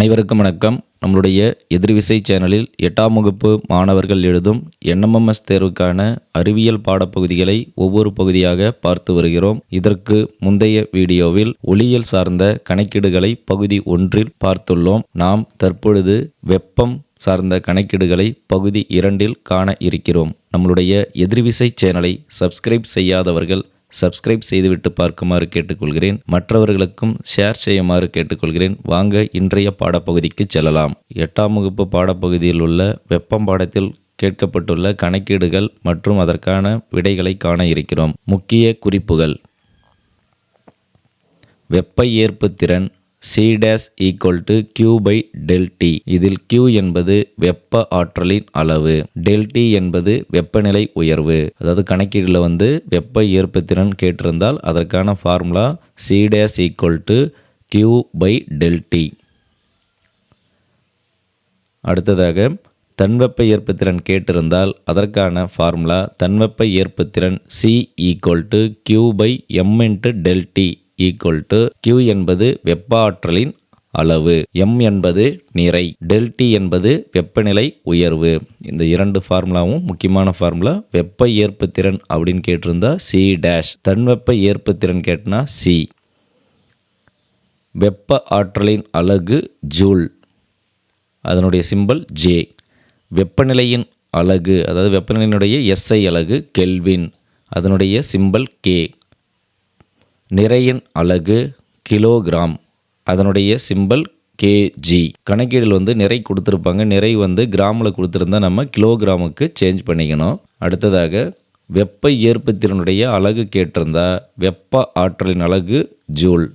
அனைவருக்கும் வணக்கம். நம்மளுடைய எதிர்விசை சேனலில் எட்டாம் வகுப்பு மாணவர்கள் எழுதும் என்எம்எம்எஸ் தேர்வுக்கான அறிவியல் பாடப்பகுதிகளை ஒவ்வொரு பகுதியாக பார்த்து வருகிறோம். இதற்கு முந்தைய வீடியோவில் ஒளியியல் சார்ந்த கணக்கீடுகளை பகுதி ஒன்றில் பார்த்துள்ளோம். நாம் தற்பொழுது வெப்பம் சார்ந்த கணக்கீடுகளை பகுதி இரண்டில் காண இருக்கிறோம். நம்மளுடைய எதிர்விசை சேனலை சப்ஸ்கிரைப் செய்யாதவர்கள் சப்ஸ்கிரைப் செய்துவிட்டு பார்க்குமாறு கேட்டுக்கொள்கிறேன். மற்றவர்களுக்கும் ஷேர் செய்யுமாறு கேட்டுக்கொள்கிறேன். வாங்க இன்றைய பாடப்பகுதிக்கு செல்லலாம். எட்டாம் வகுப்பு பாடப்பகுதியில் உள்ள வெப்பம் பாடத்தில் கேட்கப்பட்டுள்ள கணக்கீடுகள் மற்றும் அதற்கான விடைகளை காண இருக்கிறோம். முக்கிய குறிப்புகள். வெப்ப ஏற்பு திறன் C dash equal to Q by del T இதில் கியூ என்பது வெப்ப ஆற்றலின் அளவு. டெல் டி என்பது வெப்பநிலை உயர்வு. அதாவது கணக்கீடுல வந்து வெப்ப ஏற்பத்திறன் கேட்டிருந்தால் அதற்கான formula C dash equal to Q by del T அடுத்ததாக தன்வெப்ப ஏற்பத்திறன் கேட்டிருந்தால் அதற்கான ஃபார்முலா தன்வெப்ப ஏற்பத்திறன் C equal to Q by M into del T equal to Q என்பது வெப்ப ஆற்றலின் அளவு. எம் என்பது நிறை. டெல்டி என்பது வெப்பநிலை உயர்வு. இந்த இரண்டு ஃபார்முலாவும் முக்கியமான ஃபார்முலா வெப்ப ஏற்பு திறன் அப்படின்னு கேட்டிருந்தா சி டேஷ் தன்வெப்ப ஏற்பு திறன் கேட்டினா சி வெப்ப ஆற்றலின் அலகு ஜூல். அதனுடைய சிம்பல் ஜே வெப்பநிலையின் அலகு அதாவது வெப்பநிலையினுடைய எஸ்ஐ அலகு கெல்வின் அதனுடைய சிம்பல் கே நிறையின் அலகு கிலோகிராம். அதனுடைய சிம்பல் கேஜி கணக்கீடில் வந்து நிறை கொடுத்துருப்பாங்க. நிறை வந்து கிராமில் கொடுத்துருந்தா நம்ம கிலோகிராமுக்கு சேஞ்ச் பண்ணிக்கணும். அடுத்ததாக வெப்ப ஏற்பத்திறனுடைய அலகு கேட்டிருந்தா வெப்ப ஆற்றலின் அலகு ஜூல்.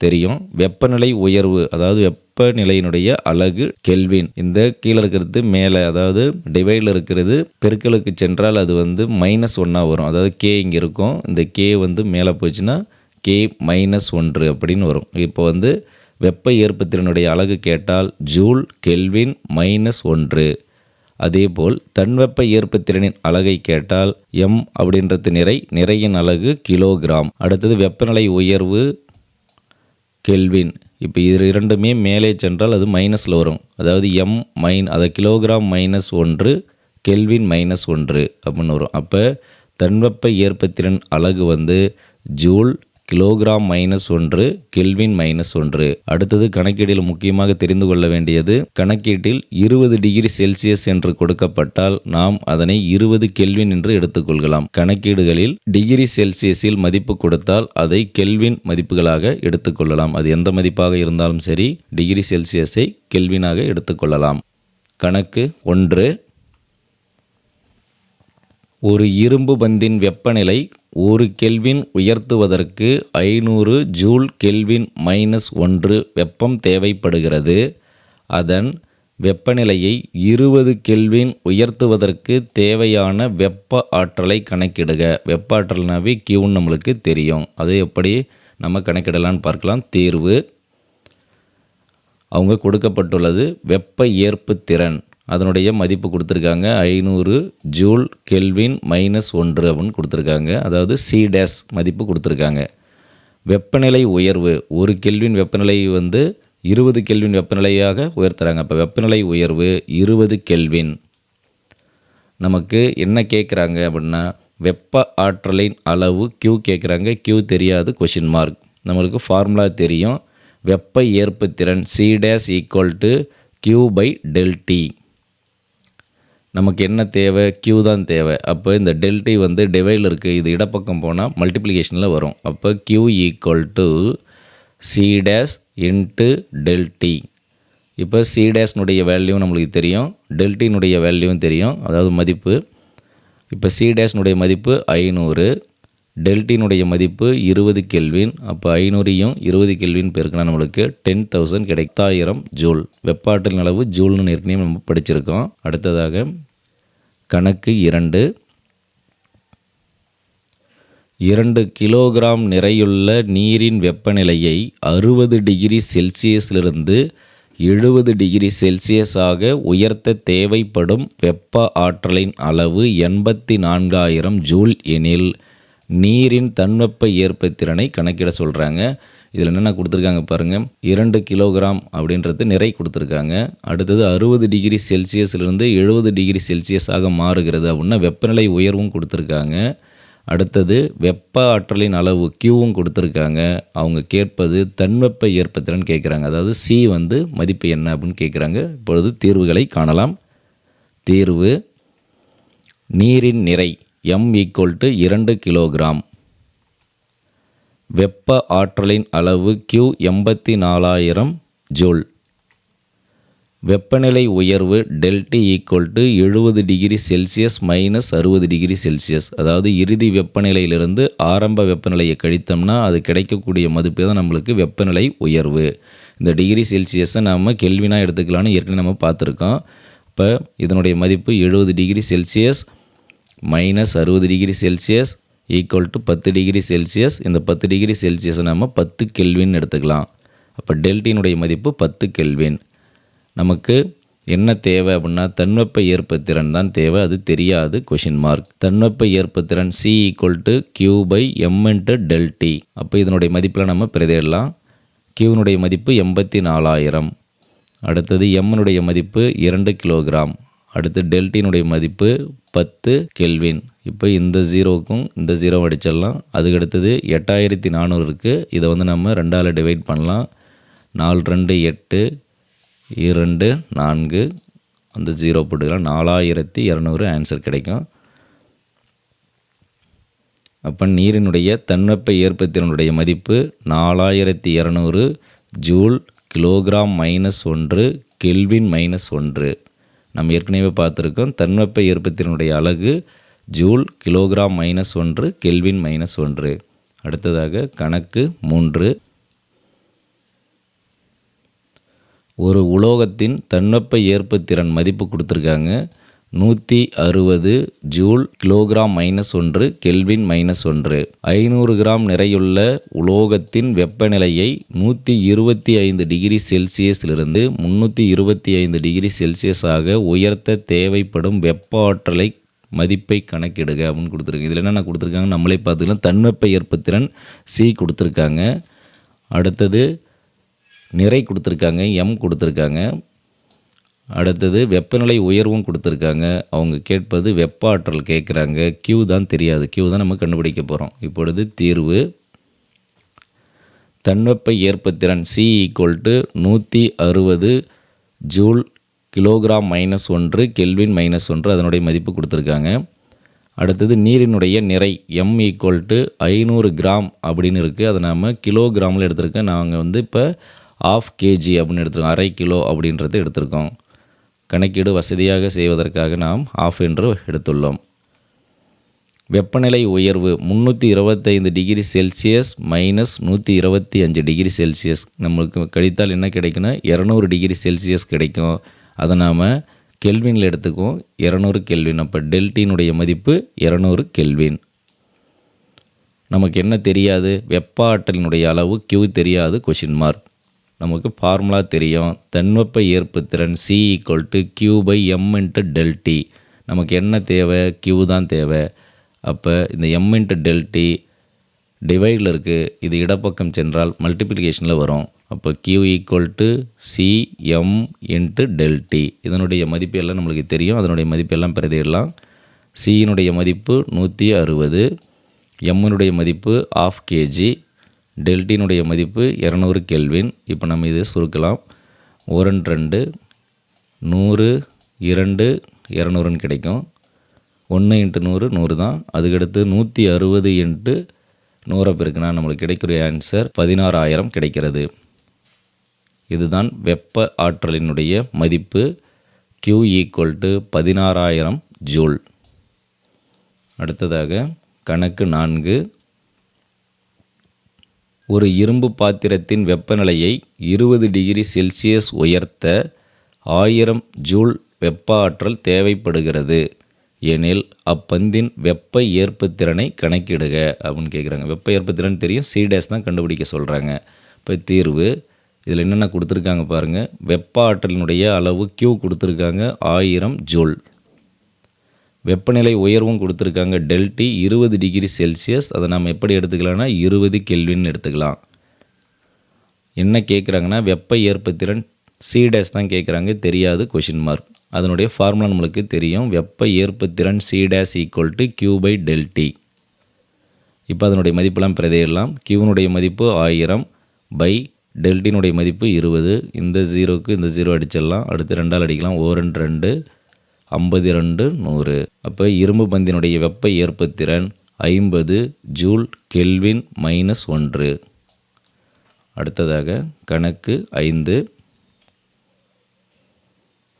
தெரியும். வெப்பநிலை உயர்வு அதாவது வெப்பநிலையினுடைய அலகு கெல்வின். இந்த கீழே இருக்கிறது மேலே அதாவது டிவைடில் இருக்கிறது பெருக்கலுக்கு சென்றால் அது வந்து மைனஸ் ஒன்னாக வரும். அதாவது கே இங்கே இருக்கும். இந்த கே வந்து மேலே போச்சுன்னா கே மைனஸ் ஒன்று அப்படின்னு வரும். இப்போ வந்து வெப்ப ஏற்புத்திறனுடைய அலகு கேட்டால் ஜூல் கெல்வின் மைனஸ் ஒன்று. அதேபோல் தன்வெப்ப ஏற்புத்திறனின் அலகை கேட்டால் எம் அப்படின்றது நிறை நிறையின் அலகு கிலோகிராம். அடுத்தது வெப்பநிலை உயர்வு கெல்வின். இப்போ இது இரண்டுமே மேலே சென்றால் அது மைனஸில் வரும். அதாவது எம் மைன் அதை கிலோகிராம் மைனஸ் ஒன்று கெல்வின் மைனஸ் ஒன்று அப்படின்னு வரும். அப்போ தன்வெப்ப ஏற்பத்திறன் அலகு வந்து ஜூல் கிலோகிராம் மைனஸ் ஒன்று கெல்வின் மைனஸ் ஒன்று. அடுத்தது கணக்கீடில் முக்கியமாக தெரிந்து கொள்ள வேண்டியது கணக்கீட்டில் இருபது டிகிரி செல்சியஸ் என்று கொடுக்கப்பட்டால் நாம் அதனை இருபது கெல்வின் என்று எடுத்துக்கொள்கலாம். கணக்கீடுகளில் டிகிரி செல்சியஸில் மதிப்பு கொடுத்தால் அதை கெல்வின் மதிப்புகளாக எடுத்துக்கொள்ளலாம். அது எந்த மதிப்பாக இருந்தாலும் சரி டிகிரி செல்சியஸை கெல்வினாக எடுத்துக்கொள்ளலாம். கணக்கு ஒன்று. ஒரு இரும்பு பந்தின் வெப்பநிலை ஒரு கெல்வின் உயர்த்துவதற்கு ஐநூறு ஜூல் கெல்வின் மைனஸ் ஒன்று வெப்பம் தேவைப்படுகிறது. அதன் வெப்பநிலையை இருபது கெல்வின் உயர்த்துவதற்கு தேவையான வெப்ப ஆற்றலை கணக்கிடுக. வெப்ப ஆற்றல்னாவே கியூன்னு நம்மளுக்கு தெரியும். அது எப்படி நம்ம கணக்கிடலான்னு பார்க்கலாம். தீர்வு. அவங்க கொடுக்கப்பட்டுள்ளது வெப்ப ஏற்பு திறன் அதனுடைய மதிப்பு கொடுத்துருக்காங்க ஐநூறு ஜூல் கெல்வின் மைனஸ் ஒன்று அப்படின்னு கொடுத்துருக்காங்க. அதாவது சி டேஸ் மதிப்பு கொடுத்துருக்காங்க. வெப்பநிலை உயர்வு ஒரு கெல்வின் வெப்பநிலை வந்து இருபது கெல்வின் வெப்பநிலையாக உயர்த்துறாங்க. அப்போ வெப்பநிலை உயர்வு இருபது கெல்வின். நமக்கு என்ன கேட்குறாங்க அப்படின்னா வெப்ப ஆற்றலின் அளவு கியூ கேட்குறாங்க கியூ தெரியாது கொஷின் மார்க் நம்மளுக்கு ஃபார்முலா தெரியும். வெப்ப ஏற்பு திறன் C dash equal to Q by del T நமக்கு என்ன தேவை? கியூ தான் தேவை. அப்போ இந்த டெல்டி e வந்து டிவைடில் இருக்குது இது இடப்பக்கம் போனால் மல்டிப்ளிகேஷனில் வரும். அப்போ Q equal to C dash into del T இப்போ சி டேஸ்னுடைய வேல்யூ நம்மளுக்கு தெரியும். டெல்டினுடைய e வேல்யூவும் தெரியும். அதாவது மதிப்பு. இப்போ சி டேஸ்னுடைய மதிப்பு ஐநூறு. டெல்டினுடைய e மதிப்பு இருபது கெல்வின் அப்போ ஐநூறையும் இருபது கெல்வின் பெருக்கினா நம்மளுக்கு டென் தௌசண்ட் கிடைத்தாயிரம் ஜூல். வெப்பாற்றல் அளவு ஜூல்னு ஏற்கனவே நம்ம படிச்சிருக்கோம். அடுத்ததாக கணக்கு இரண்டு. இரண்டு கிலோகிராம் நிறையுள்ள நீரின் வெப்பநிலையை அறுபது டிகிரி செல்சியஸிலிருந்து எழுபது டிகிரி செல்சியஸாக உயர்த்த தேவைப்படும் வெப்ப ஆற்றலின் அளவு எண்பத்தி நான்காயிரம் ஜூல் எனில் நீரின் தன்வெப்ப ஏற்பத்திறனை கணக்கிட சொல்கிறாங்க இதில் என்னென்ன கொடுத்துருக்காங்க பாருங்கள் இரண்டு கிலோகிராம் அப்படின்றது நிறை கொடுத்துருக்காங்க. அடுத்தது அறுபது டிகிரி செல்சியஸ்லேருந்து எழுபது டிகிரி செல்சியஸாக மாறுகிறது அப்படின்னா வெப்பநிலை உயர்வும் கொடுத்துருக்காங்க. அடுத்தது வெப்ப ஆற்றலின் அளவு கியூவும் கொடுத்துருக்காங்க. அவங்க கேட்பது தன்வெப்ப ஏற்பத்திறன் கேட்குறாங்க. அதாவது சி வந்து மதிப்பு என்ன அப்படின்னு கேட்குறாங்க. இப்பொழுது தீர்வுகளை காணலாம். தீர்வு நீரின் நிறை எம் ஈக்குவல் டு இரண்டு கிலோகிராம். வெப்ப ஆற்றலின் அளவு கியூ எண்பத்தி நாலாயிரம் ஜூல். வெப்பநிலை உயர்வு டெல்டி ஈக்குவல் டு எழுபது டிகிரி செல்சியஸ் மைனஸ் அறுபது டிகிரி செல்சியஸ் அதாவது இறுதி வெப்பநிலையிலிருந்து ஆரம்ப வெப்பநிலையை கழித்தோம்னா அது கிடைக்கக்கூடிய மதிப்பு தான் நம்மளுக்கு வெப்பநிலை உயர்வு. இந்த டிகிரி செல்சியஸை நாம் கெல்வினாக எடுத்துக்கலாம்னு ஏற்கனவே நம்ம பார்த்துருக்கோம். இப்போ இதனுடைய மதிப்பு எழுபது டிகிரி செல்சியஸ் மைனஸ் அறுபது டிகிரி செல்சியஸ் ஈக்குவல் டு பத்து டிகிரி செல்சியஸ் இந்த பத்து டிகிரி செல்சியஸை நம்ம பத்து கெல்வின் எடுத்துக்கலாம். அப்போ டெல்டினுடைய மதிப்பு பத்து கெல்வின் நமக்கு என்ன தேவை அப்படின்னா தன்வெப்ப ஏற்பத்திறன் தான் தேவை. அது தெரியாது கொஷின் மார்க் தன்வெப்ப ஏற்பத்திறன் C equal to Q by M into del T அப்போ இதனுடைய மதிப்பில் நம்ம பிரதிடலாம் கியூனுடைய மதிப்பு எண்பத்தி நாலாயிரம். அடுத்தது எம்னுடைய மதிப்பு இரண்டு கிலோகிராம் அடுத்து டெல்டினுடைய மதிப்பு பத்து கெல்வின் இப்போ இந்த ஜீரோவுக்கும் இந்த ஜீரோ அடிச்சிடலாம். அதுக்கு அடுத்தது எட்டாயிரத்தி நானூறு இருக்குது இதை வந்து நம்ம ரெண்டால் டிவைட் பண்ணலாம். நாலு ரெண்டு எட்டு இரண்டு நான்கு அந்த ஜீரோ போட்டுக்கலாம். நாலாயிரத்தி இரநூறு ஆன்சர் கிடைக்கும். அப்போ நீரினுடைய தன்வெப்ப ஏற்பத்தினுடைய மதிப்பு நாலாயிரத்தி இரநூறு ஜூல் கிலோகிராம் மைனஸ் ஒன்று கெல்வின் மைனஸ் ஒன்று. நம்ம ஏற்கனவே பார்த்துருக்கோம் தன்வெப்ப ஏற்பத்தினுடைய அழகு ஜூல் கிலோகிராம் மைனஸ் ஒன்று கெல்வின் மைனஸ் ஒன்று. அடுத்ததாக கணக்கு மூன்று. ஒரு உலோகத்தின் தன்வெப்ப ஏற்புத்திறன் மதிப்பு கொடுத்துருக்காங்க. நூற்றி அறுபது ஜூல் கிலோகிராம் மைனஸ் ஒன்று கெல்வின் மைனஸ் ஒன்று. ஐநூறு கிராம் நிறையுள்ள உலோகத்தின் வெப்பநிலையை நூற்றி இருபத்தி ஐந்து டிகிரி செல்சியஸிலிருந்து முந்நூற்றி இருபத்தி ஐந்து டிகிரி செல்சியஸாக உயர்த்த தேவைப்படும் வெப்ப ஆற்றலை மதிப்பை கணக்கிடுக அப்படின்னு கொடுத்துருக்கு இதில் என்னென்ன கொடுத்துருக்காங்க? நம்மளே பார்த்துக்கலாம். தன்வெப்ப ஏற்பத்திறன் சி கொடுத்துருக்காங்க. அடுத்தது நிறை கொடுத்துருக்காங்க. எம் கொடுத்துருக்காங்க. அடுத்தது வெப்பநிலை உயர்வும் கொடுத்துருக்காங்க. அவங்க கேட்பது வெப்ப ஆற்றல் கேட்குறாங்க. கியூ தான் தெரியாது. கியூ தான் நம்ம கண்டுபிடிக்க போகிறோம் இப்பொழுது தீர்வு. தன்வெப்ப ஏற்பத்திறன் சி ஈக்குவல் டு நூற்றி அறுபது ஜூல் கிலோகிராம் மைனஸ் ஒன்று கெல்வின் மைனஸ் ஒன்று அதனுடைய மதிப்பு கொடுத்துருக்காங்க. அடுத்தது நீரினுடைய நிறை எம் ஈக்குவல் டு ஐநூறு கிராம் அப்படின்னு இருக்குது அதை நாம் கிலோகிராமில் எடுத்திருக்கோம் நாங்கள் வந்து இப்போ ஆஃப் கேஜி அப்படின்னு எடுத்துருக்கோம். அரை கிலோ அப்படின்றத எடுத்திருக்கோம். கணக்கீடு வசதியாக செய்வதற்காக நாம் ஆஃப் என்று எடுத்துள்ளோம். வெப்பநிலை உயர்வு முந்நூற்றி இருபத்தைந்து டிகிரி செல்சியஸ் மைனஸ் நூற்றி இருபத்தி அஞ்சு டிகிரி செல்சியஸ். நம்மளுக்கு கழித்தால் என்ன கிடைக்குன்னா இரநூறு டிகிரி செல்சியஸ் கிடைக்கும். அதை நாம் கெல்வினில் எடுத்துக்குவோம். இரநூறு கெல்வின். அப்போ டெல்டினுடைய மதிப்பு இரநூறு கெல்வின். நமக்கு என்ன தெரியாது? வெப்ப ஆற்றலினுடைய அளவு கியூ தெரியாது? கொஷின் மார்க் நமக்கு ஃபார்முலா தெரியும். தன்வெப்ப ஏற்புத்திறன் C equal to Q by M into del T நமக்கு என்ன தேவை? கியூ தான் தேவை. அப்போ இந்த எம் இன்ட்டு டெல்டி டிவைடில் இருக்குது இது இடப்பக்கம் சென்றால் மல்டிப்ளிகேஷனில் வரும். அப்போ Q equal to C M into del T இதனுடைய மதிப்பு எல்லாம் நம்மளுக்கு தெரியும். அதனுடைய மதிப்பு எல்லாம் பிரதிடலாம் சியினுடைய மதிப்பு நூற்றி அறுபது எம்முனுடைய மதிப்பு ஆஃப் கேஜி டெல்டினுடைய மதிப்பு இரநூறு கெல்வின் இப்போ நம்ம இதை சுருக்கலாம். ஒரு ரெண்டு நூறு இரண்டு இரநூறுன்னு கிடைக்கும். ஒன்று இன்ட்டு நூறு நூறு தான். அதுக்கடுத்து நூற்றி அறுபது இன்ட்டு நூறை பெருக்குனா நம்மளுக்கு கிடைக்கிற ஆன்சர் பதினாறாயிரம் கிடைக்கிறது. இதுதான் வெப்ப ஆற்றலினுடைய மதிப்பு. Q ஈக்குவல் டு பதினாறாயிரம் ஜூல். அடுத்ததாக கணக்கு நான்கு. ஒரு இரும்பு பாத்திரத்தின் வெப்பநிலையை இருபது டிகிரி செல்சியஸ் உயர்த்த ஆயிரம் ஜூல் வெப்ப ஆற்றல் தேவைப்படுகிறது. எனில் அப்பந்தின் வெப்ப ஏற்புத்திறனை கணக்கிடுக அப்படின்னு கேட்குறாங்க வெப்ப ஏற்புத்திறன் தெரியும் சிடேஸ் தான் கண்டுபிடிக்க சொல்கிறாங்க இப்போ தீர்வு இதில் என்னென்ன கொடுத்துருக்காங்க பாருங்கள் வெப்ப ஆற்றலினுடைய அளவு கியூ கொடுத்துருக்காங்க ஆயிரம் ஜூல். வெப்பநிலை உயர்வும் கொடுத்துருக்காங்க டெல்டி இருபது டிகிரி செல்சியஸ். அதை நம்ம எப்படி எடுத்துக்கலாம்னா இருபது கெல்வின்னு எடுத்துக்கலாம். என்ன கேட்குறாங்கன்னா வெப்ப ஏற்பத்திறன் சி டேஸ் தான் கேட்குறாங்க தெரியாது கொஷின் மார்க் அதனுடைய ஃபார்முலா நம்மளுக்கு தெரியும். வெப்ப ஏற்பத்திறன் C dash equal to Q by del T இப்போ அதனுடைய மதிப்பெல்லாம் பிரதையிடலாம். கியூனுடைய மதிப்பு ஆயிரம் பை டெல்டினுடைய மதிப்பு இருபது. இந்த ஜீரோக்கு இந்த ஜீரோ அடிச்சிடலாம். அடுத்து ரெண்டால் அடிக்கலாம். ஓ ரெண்டு ரெண்டு ஐம்பது ரெண்டு நூறு. அப்போ இரும்பு பந்தினுடைய வெப்ப ஏற்பத்திறன் ஐம்பது ஜூல் கெல்வின் மைனஸ் ஒன்று. அடுத்ததாக கணக்கு ஐந்து.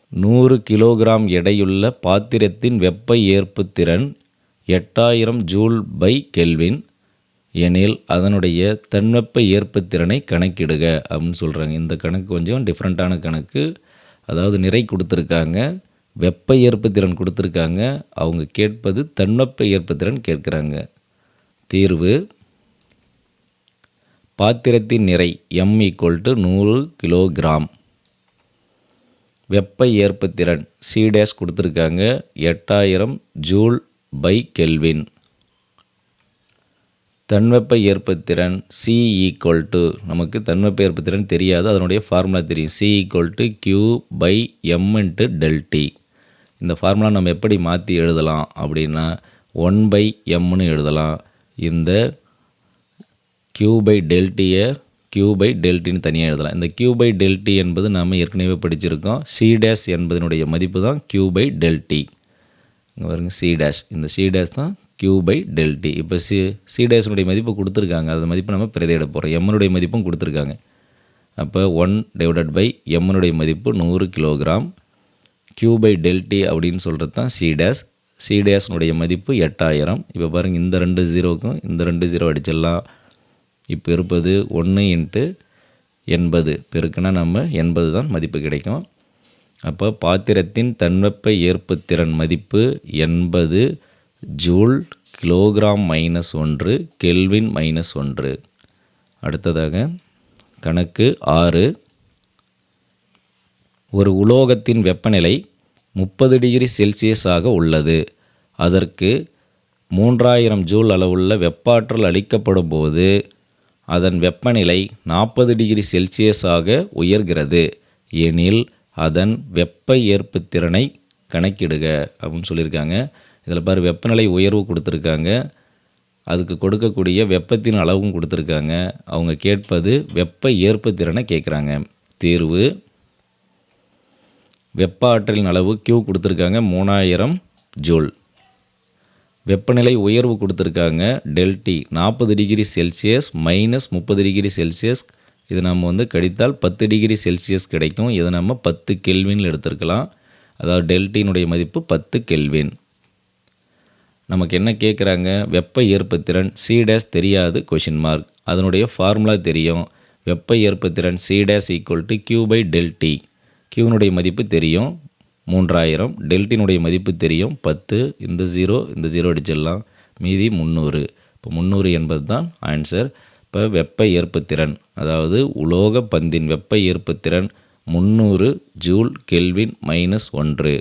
நூறு கிலோகிராம் எடையுள்ள பாத்திரத்தின் வெப்ப ஏற்புத்திறன் எட்டாயிரம் ஜூல் பை கெல்வின் எனில் அதனுடைய தன்வெப்ப ஏற்பத்திறனை கணக்கிடுக அப்படின்னு சொல்கிறாங்க இந்த கணக்கு கொஞ்சம் டிஃப்ரெண்ட்டான கணக்கு. அதாவது நிறை கொடுத்துருக்காங்க வெப்ப ஏற்பத்திறன் கொடுத்துருக்காங்க அவங்க கேட்பது தன்வெப்ப ஏற்பத்திறன் கேட்குறாங்க. தீர்வு பாத்திரத்தின் நிறை எம் ஈக்குவல் டு நூறு கிலோகிராம் வெப்ப ஏற்பத்திறன் சி டேஷ் கொடுத்துருக்காங்க எட்டாயிரம் ஜூல் பை கெல்வின் தன்வெப்ப ஏற்பத்திறன் சி ஈக்குவல் டு நமக்கு தன்வெப்ப ஏற்பத்திறன் தெரியாது அதனுடைய ஃபார்முலா தெரியும். C equal to Q by M into del T இந்த ஃபார்முலா நம்ம எப்படி மாற்றி எழுதலாம் அப்படின்னா ஒன் பை எம்னு எழுதலாம். இந்த கியூ பை டெல்டியை கியூ பை டெல்டின்னு தனியாக எழுதலாம். இந்த கியூ பை டெல்டி என்பது நாம் ஏற்கனவே படிச்சிருக்கோம். சி டேஷ் என்பதனுடைய மதிப்பு தான் கியூ பை டெல்டி இங்கே பாருங்க சி டேஷ் இந்த சி டேஷ் தான் கியூ பை டெல்டி இப்போ சி சி டேஷனுடைய மதிப்பு கொடுத்துருக்காங்க. அந்த மதிப்பு நம்ம பிரதியிட போகிறோம் எம்மனுடைய மதிப்பும் கொடுத்துருக்காங்க. அப்போ ஒன் டிவைடட் பை எம்மனுடைய மதிப்பு நூறு கிலோகிராம் கியூ பை டெல்டி அப்படின்னு சொல்கிறது தான் சி டேஸ் சி டேஸ்னுடைய மதிப்பு எட்டாயிரம். இப்போ பாருங்கள் இந்த ரெண்டு ஜீரோக்கும் இந்த ரெண்டு ஜீரோ அடிச்சிடலாம். இப்போ இருப்பது ஒன்று இன்ட்டு எண்பது. பெருக்குன்னா நம்ம எண்பது தான் மதிப்பு கிடைக்கும். அப்போ பாத்திரத்தின் தன்வெப்ப ஏற்புத்திறன் மதிப்பு எண்பது. ஜூல் கிலோகிராம் மைனஸ் ஒன்று கெல்வின் மைனஸ் ஒன்று. அடுத்ததாக கணக்கு ஆறு. ஒரு உலோகத்தின் வெப்பநிலை முப்பது டிகிரி செல்சியஸாக உள்ளது. அதற்கு மூன்றாயிரம் ஜூல் அளவுள்ள வெப்பாற்றல் அளிக்கப்படும் போது அதன் வெப்பநிலை நாற்பது டிகிரி செல்சியஸாக உயர்கிறது. எனில் அதன் வெப்ப ஏற்பு திறனை கணக்கிடுக அப்படின்னு சொல்லியிருக்காங்க. இதில் பாரு வெப்பநிலை உயர்வு கொடுத்துருக்காங்க. அதுக்கு கொடுக்கக்கூடிய வெப்பத்தின் அளவும் கொடுத்துருக்காங்க. அவங்க கேட்பது வெப்ப ஏற்பு திறனை கேட்குறாங்க. தீர்வு. வெப்ப ஆற்றலின் அளவு கியூ கொடுத்துருக்காங்க மூணாயிரம் ஜூல். வெப்பநிலை உயர்வு கொடுத்துருக்காங்க டெல்டி நாற்பது டிகிரி செல்சியஸ் மைனஸ் முப்பது டிகிரி செல்சியஸ். இது நம்ம வந்து கடித்தால் பத்து டிகிரி செல்சியஸ் கிடைக்கும். இதை நம்ம பத்து கெல்வின் எடுத்திருக்கலாம். அதாவது டெல்டியினுடைய மதிப்பு பத்து கெல்வின் நமக்கு என்ன கேட்குறாங்க? வெப்ப ஏற்பத்திறன் சீடேஸ் தெரியாது கொஷின் மார்க் அதனுடைய ஃபார்முலா தெரியும். வெப்ப ஏற்பத்திறன் C dash equal to Q by del T கியூனுடைய மதிப்பு தெரியும். மூன்றாயிரம். டெல்டினுடைய மதிப்பு தெரியும். பத்து இந்த ஜீரோ இந்த ஜீரோ அடிச்சிடலாம். மீதி முந்நூறு. இப்போ முந்நூறு என்பது தான் ஆன்சர் இப்போ வெப்ப ஏற்பத்திறன் அதாவது உலோக பந்தின் வெப்ப ஏற்பத்திறன் முந்நூறு ஜூல் கெல்வின் மைனஸ் ஒன்று.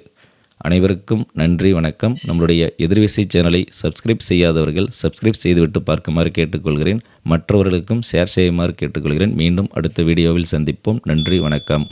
அனைவருக்கும் நன்றி வணக்கம். நம்மளுடைய எதிர்விசை சேனலை சப்ஸ்கிரைப் செய்யாதவர்கள் சப்ஸ்கிரைப் செய்துவிட்டு பார்க்குமாறு கேட்டுக்கொள்கிறேன். மற்றவர்களுக்கும் ஷேர் செய்யுமாறு கேட்டுக்கொள்கிறேன். மீண்டும் அடுத்த வீடியோவில் சந்திப்போம். நன்றி வணக்கம்.